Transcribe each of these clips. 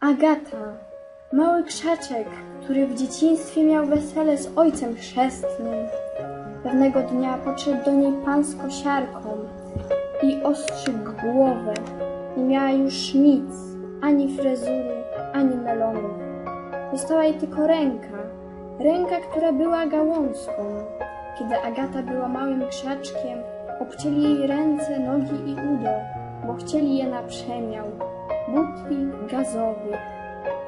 Agata, mały krzaczek, który w dzieciństwie miał wesele z ojcem chrzestnym. Pewnego dnia podszedł do niej pan z kosiarką i ostrzygł głowę. Nie miała już nic, ani frezury, ani melonów. Została jej tylko ręka, ręka, która była gałązką. Kiedy Agata była małym krzaczkiem, obcięli jej ręce, nogi i udo, bo chcieli je na przemiał, butli gazowych.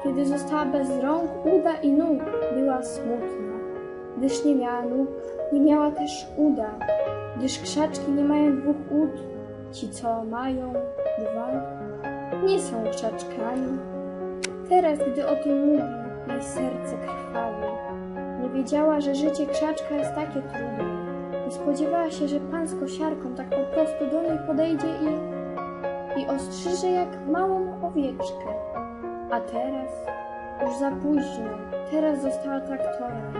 Kiedy została bez rąk, uda i nóg, była smutna, gdyż nie miała nóg, nie miała też uda, gdyż krzaczki nie mają dwóch ud, ci co mają dwa, nie są krzaczkami. Teraz, gdy o tym mówi, jej serce krwawi. Nie wiedziała, że życie krzaczka jest takie trudne. Nie spodziewała się, że pan z kosiarką tak po prostu do niej podejdzie i, i ostrzyże jak małą owieczkę. A teraz już za późno. Teraz została traktorem.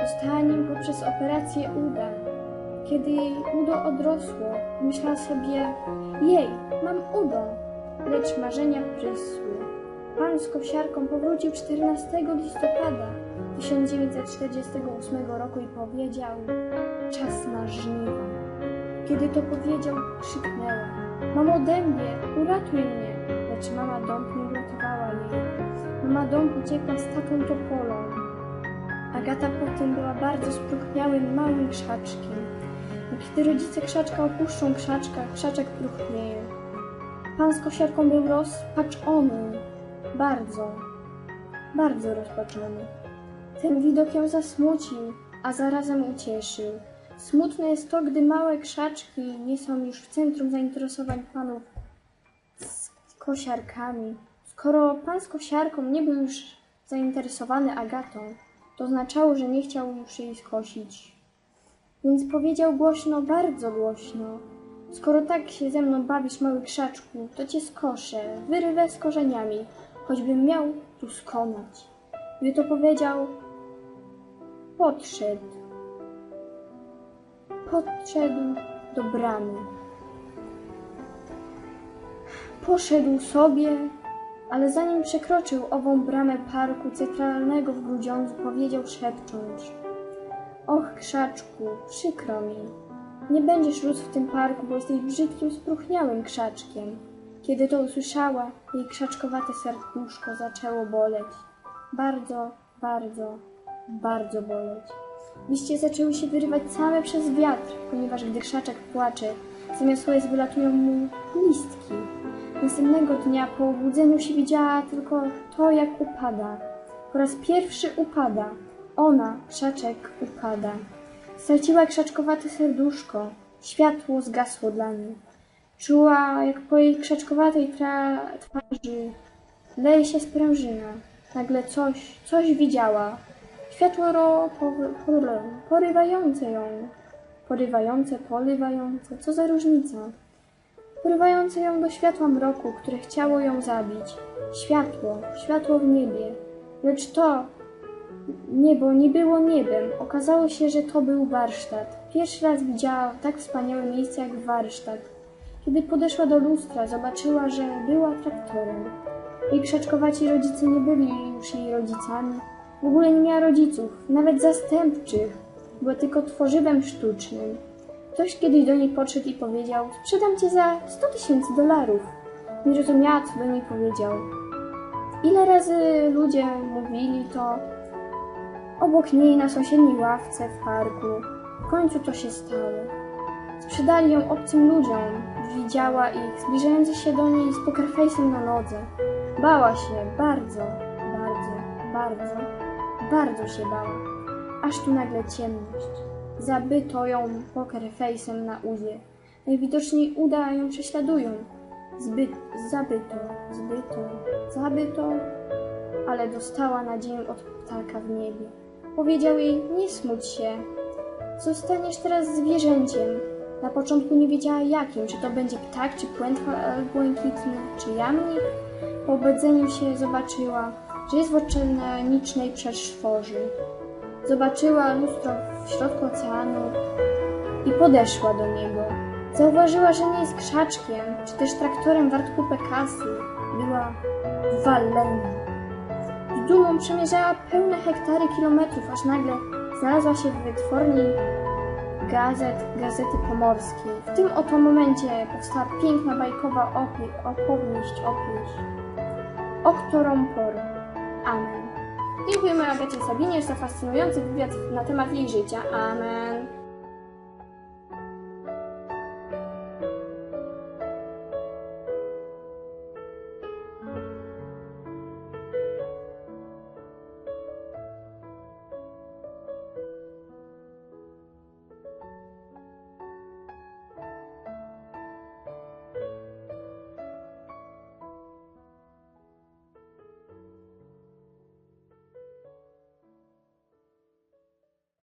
Została nim poprzez operację uda. Kiedy jej udo odrosło, myślała sobie, jej, mam udo. Lecz marzenia prysły. Pan z kosiarką powrócił 14 listopada 1948 roku i powiedział: Czas na żniwa. Kiedy to powiedział, krzyknęła: Mam ode mnie, uratuj mnie! Lecz mama dąb nie uratowała jej. Mama dąb uciekła z tatą Topolą. Agata potem była bardzo spróchniałym, małym krzaczkiem. I kiedy rodzice krzaczka opuszczą krzaczka, krzaczek próchnieje. Pan z kosiarką był rozpaczony. Bardzo, bardzo rozpaczony. Ten widok ją zasmucił, a zarazem ucieszył. Smutne jest to, gdy małe krzaczki nie są już w centrum zainteresowań panów z kosiarkami. Skoro pan z kosiarką nie był już zainteresowany Agatą, to oznaczało, że nie chciał już jej skosić. Więc powiedział głośno, bardzo głośno. Skoro tak się ze mną bawisz, mały krzaczku, to cię skoszę, wyrywę z korzeniami, choćbym miał tu skonać. Gdy to powiedział, podszedł. Podszedł do bramy. Poszedł sobie, ale zanim przekroczył ową bramę parku centralnego w Grudziądzu, powiedział szepcząc Och, krzaczku, przykro mi. Nie będziesz rósł w tym parku, bo jesteś brzydkim, spróchniałym krzaczkiem. Kiedy to usłyszała, jej krzaczkowate serduszko zaczęło boleć. Bardzo, bardzo, bardzo boleć. Liście zaczęły się wyrywać same przez wiatr, ponieważ gdy krzaczek płacze, zamiast łez wylatują mu listki. Następnego dnia po obudzeniu się widziała tylko to, jak upada. Po raz pierwszy upada. Ona, krzaczek, upada. Straciła krzaczkowate serduszko. Światło zgasło dla niej. Czuła, jak po jej krzaczkowatej twarzy leje się sprężyna. Nagle coś, coś widziała. Światło porywające ją. Porywające, polywające. Co za różnica? Porywające ją do światła mroku, które chciało ją zabić. Światło, światło w niebie. Lecz to niebo nie było niebem. Okazało się, że to był warsztat. Pierwszy raz widziała tak wspaniałe miejsce jak warsztat. Kiedy podeszła do lustra, zobaczyła, że była traktorem. Jej krzaczkowaci rodzice nie byli już jej rodzicami. W ogóle nie miała rodziców, nawet zastępczych. Była tylko tworzywem sztucznym. Ktoś kiedyś do niej podszedł i powiedział: Sprzedam cię za 100 tysięcy dolarów. Nie rozumiała, co do niej powiedział. Ile razy ludzie mówili to obok niej na sąsiedniej ławce w parku. W końcu to się stało. Sprzedali ją obcym ludziom. Widziała ich, zbliżające się do niej z pokerface'em na nodze. Bała się, bardzo, bardzo, bardzo, bardzo się bała. Aż tu nagle ciemność. Zabyto ją pokerface'em na udzie. Najwidoczniej uda ją prześladują. Zbyt, zabyto, zbyto, zabyto, ale dostała nadzieję od ptaka w niebie. Powiedział jej, nie smuć się, zostaniesz teraz zwierzęciem. Na początku nie wiedziała jakim, czy to będzie ptak, czy płętwa błękitny, czy jamnik. Po obudzeniu się zobaczyła, że jest w oceanicznej przeszworzy. Zobaczyła lustro w środku oceanu i podeszła do niego. Zauważyła, że nie jest krzaczkiem, czy też traktorem wart kupę kasy. była Walenia. Z dumą przemierzała pełne hektary kilometrów, aż nagle znalazła się w wytwórni gazet Gazety Pomorskiej. W tym oto momencie powstała piękna bajkowa opowieść, opowieść, o którą porę. Amen. Dziękujemy Agacie Sabiniesz za fascynujący wywiad na temat jej życia. Amen.